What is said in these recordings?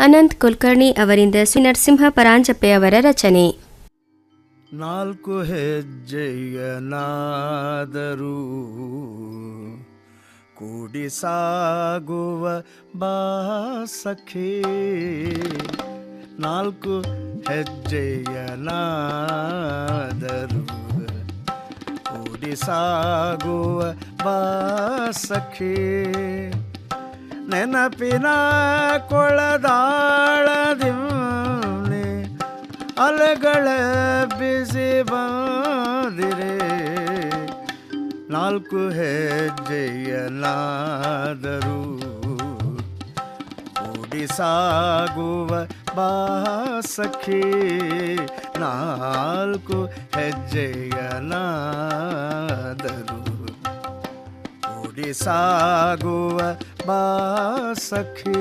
ಅನಂತ್ ಕುಲಕರ್ಣಿ ಅವರಿಂದ ಶ್ರೀ ನರಸಿಂಹ ಪರಾಂಜಪೆ ಅವರ ರಚನೆ. ನಾಲ್ಕು ಹೆಜ್ಜೆಯನಾದರೂ ಕೂಡಿ ಸಾಗುವ ಬಾಸಖಿ. ನಾಲ್ಕು ಹೆಜ್ಜೆಯನಾದರೂ ಕೂಡಿ ಸಾಗುವ ಬಾಸಖಿ. ನೆನಪಿನ ಕೊಳದಾಳದಿವ್ನೆ ಅಲೆಗಳ ಬಿಸಿ ಬಂದಿರೆ. ನಾಲ್ಕು ಹೆಜ್ಜೆಯನಾದರೂ ಸಾಗುವ ಬಾಸಖಿ ನಾಲ್ಕು ಹೆಜ್ಜೆಯನಾದರೂ ಕೂಡಿ ಸಾಗುವ ಬಾಸಖಿ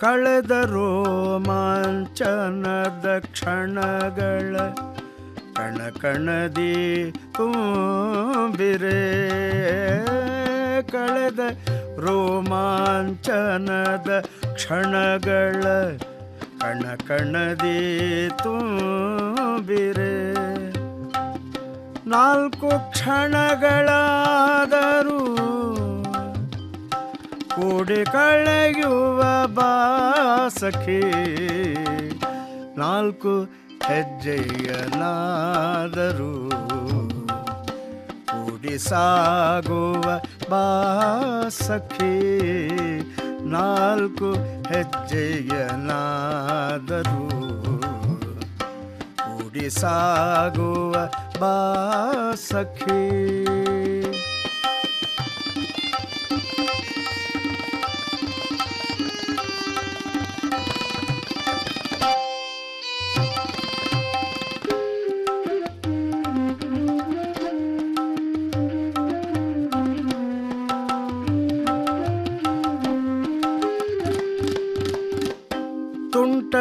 ಕಳೆದ ರೋಮಾಂಚನದ ಕ್ಷಣಗಳ ಕಣ ಕಣದಿ ತುಂಬಿರೆ. ಕಳೆದ ರೋಮಾಂಚನದ ಕ್ಷಣಗಳ ಕಣ ಕಣದಿ ತುಂಬಿರೆ. ನಾಲ್ಕು ಕ್ಷಣಗಳಾದರೂ ಕೂಡಿ ಕಳೆಯುವ ಬಾಸಖಿ ನಾಲ್ಕು ಹೆಜ್ಜೆಯನಾದರೂ ಕೂಡಿ ಬಾ ಬಾಸಖಿ ನಾಲ್ಕು ಹೆಜ್ಜೆಯನಾದರೂ ಕೂಡಿ ಬಾ ಬಾಸಖಿ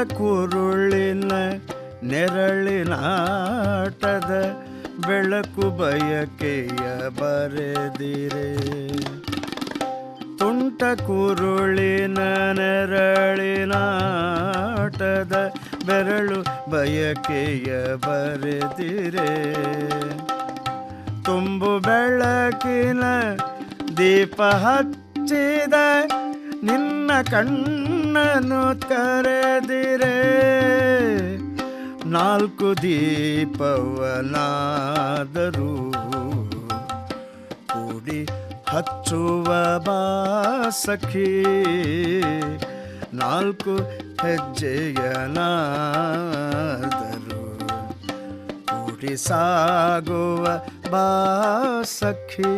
ಕುರುಳಿನ ನೆರಳಿನಾಟದ ಬೆಳಕು ಬಯಕೆಯ ಬರೆದಿರೆ. ತುಂಟ ಕುರುಳಿನ ನೆರಳಿನಾಟದ ಬೆರಳು ಬಯಕೆಯ ಬರೆದಿರೆ. ತುಂಬು ಬೆಳಕಿನ ದೀಪ ಹಚ್ಚಿದ ನಿನ್ನ ಕಣ್ಣನು ಕರೆದಿರೆ. ನಾಲ್ಕು ದೀಪವನಾದರೂ ಕೂಡಿ ಹಚ್ಚುವ ಬಾಸಖಿ ನಾಲ್ಕು ಹೆಜ್ಜೆಯನಾದರು ಕೂಡಿ ಸಾಗುವ ಬಾಸಖಿ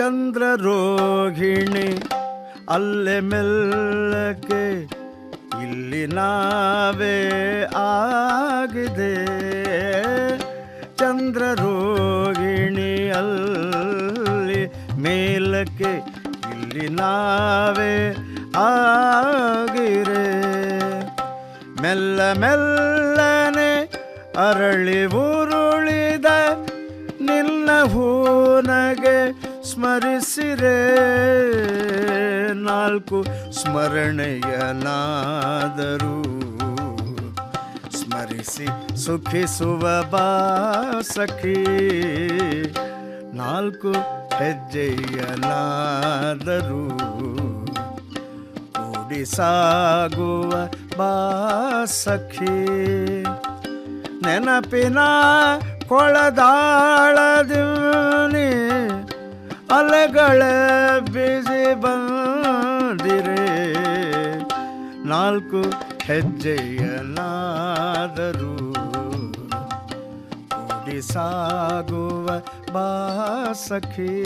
ಚಂದ್ರ ರೋಹಿಣಿ ಅಲ್ಲೆ ಮೆಲ್ಲಕ್ಕೆ ಇಲ್ಲಿ ನಾವೇ ಆಗಿದೆ. ಚಂದ್ರ ರೋಹಿಣಿ ಅಲ್ಲಿ ಮೇಲಕ್ಕೆ ಇಲ್ಲಿ ನಾವೇ ಆಗಿರೆ ಮೆಲ್ಲ ಮೆಲ್ಲನೆ ಅರಳಿ ಉರುಳಿದ ನಿನ್ನ ಹೂನಗೆ ಸ್ಮರಿಸಿರೆ ನಾಲ್ಕು ಸ್ಮರಣೆಯನಾದರೂ ಸ್ಮರಿಸಿ ಸುಖಿಸುವ ಬಾಸಖಿ ನಾಲ್ಕು ಹೆಜ್ಜೆಯನಾದರೂ ಸಾಗುವ ಬಾಸಖಿ ನೆನಪಿನ ಕೊಳದಾಳದಿವ್ನಿ ಅಲೆಗಳ ಬೀಸಿ ಬಂದಿರೆ. ನಾಲ್ಕು ಹೆಜ್ಜೆಯನಾದರೂ ಕೂಡಿ ಸಾಗುವ ಬಾ ಸಖಿ.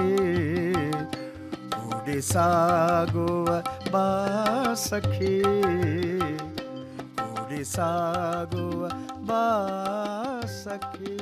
ಕೂಡಿ ಸಾಗುವ ಬಾ ಸಖಿ. ಕೂಡಿ ಸಾಗುವ ಬಾ ಸಖಿ.